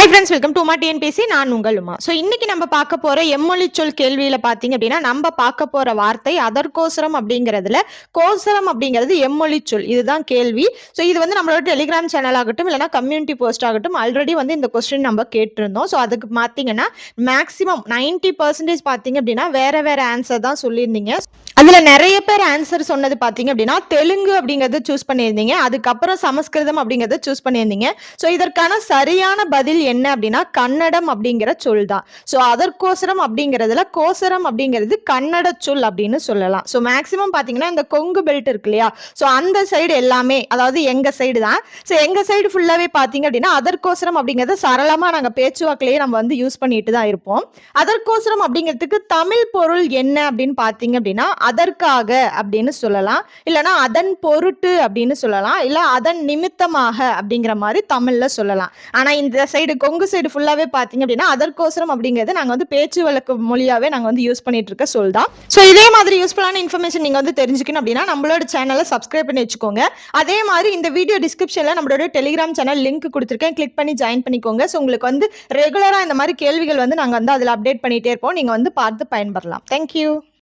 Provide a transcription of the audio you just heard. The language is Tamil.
ஹை ஃப்ரெண்ட்ஸ் வெல்கம் டு மா பேசி நான் உங்கள் உமா. ஸோ இன்னைக்கு நம்ம பார்க்க போற எம்மொழி சொல் கேள்வியில பார்த்தீங்க அப்படின்னா நம்ம பார்க்க போற வார்த்தை அதற்கோசரம் அப்படிங்கிறதுல கோசரம் அப்படிங்கிறது எம்மொழி சொல் இதுதான் கேள்வி. ஸோ இது வந்து நம்மளோட டெலிகிராம் சேனல் ஆகட்டும் இல்லைனா கம்யூனிட்டி போஸ்ட் ஆகட்டும் ஆல்ரெடி வந்து இந்த கொஸ்டின் நம்ம கேட்டிருந்தோம். ஸோ அதுக்கு பார்த்தீங்கன்னா மேக்ஸிமம் நைன்டி பர்சன்டேஜ் பார்த்தீங்க அப்படின்னா வேற வேற ஆன்சர் தான் சொல்லியிருந்தீங்க. அதில் நிறைய பேர் ஆன்சர் சொன்னது பார்த்தீங்க அப்படின்னா தெலுங்கு அப்படிங்கிறத சூஸ் பண்ணியிருந்தீங்க. அதுக்கப்புறம் சமஸ்கிருதம் அப்படிங்கறத சூஸ் பண்ணியிருந்தீங்க. ஸோ இதற்கான சரியான பதில் என்ன அப்படின்னா கன்னடம் அப்படிங்கிற சொல் தான். ஸோ அதற்கோசரம் அப்படிங்கிறதுல கோசரம் அப்படிங்கிறது கன்னட சொல் அப்படின்னு சொல்லலாம். ஸோ மேக்ஸிமம் பார்த்தீங்கன்னா இந்த கொங்கு பெல்ட் இருக்கு இல்லையா? ஸோ அந்த சைடு எல்லாமே அதாவது எங்க சைடு தான். ஸோ எங்க சைடு ஃபுல்லாவே பார்த்தீங்க அப்படின்னா அதற்கோசரம் அப்படிங்கிறத சரளமாக நாங்கள் பேச்சுவாக்கிலேயே நம்ம வந்து யூஸ் பண்ணிட்டு தான் இருப்போம். அதற்கோசரம் அப்படிங்கிறதுக்கு தமிழ் பொருள் என்ன அப்படின்னு பார்த்தீங்க அப்படின்னா அதற்காக அப்படின்னு சொல்லலாம். இல்லைன்னா அதன் பொருட்டு அப்படின்னு சொல்லலாம். இல்லை அதன் நிமித்தமாக அப்படிங்கிற மாதிரி தமிழ்ல சொல்லலாம். ஆனா இந்த சைடு கொங்கு சைடு ஃபுல்லாவே பாத்தீங்க அப்படின்னா அதற்கோசரம் அப்படிங்கிறது நாங்க வந்து பேச்சு வழக்கு மொழியாவே நாங்க வந்து யூஸ் பண்ணிட்டு இருக்க சொல் தான். ஸோ இதே மாதிரி யூஸ்ஃபுல்லான இன்ஃபர்மேஷன் நீங்க வந்து தெரிஞ்சுக்கணும் அப்படின்னா நம்மளோட சேனலை சப்ஸ்கிரைப் பண்ணி வச்சுக்கோங்க. அதே மாதிரி இந்த வீடியோ டிஸ்கிரிப்ஷன்ல நம்மளோட டெலிகிராம் சேனல் லிங்க் கொடுத்துருக்கேன். கிளிக் பண்ணி ஜாயின் பண்ணிக்கோங்க. ஸோ உங்களுக்கு வந்து ரெகுலரா இந்த மாதிரி கேள்விகள் வந்து நாங்க வந்து அதில் அப்டேட் பண்ணிட்டே இருப்போம். நீங்க வந்து பார்த்து பயன்பெறலாம் தேங்க்யூ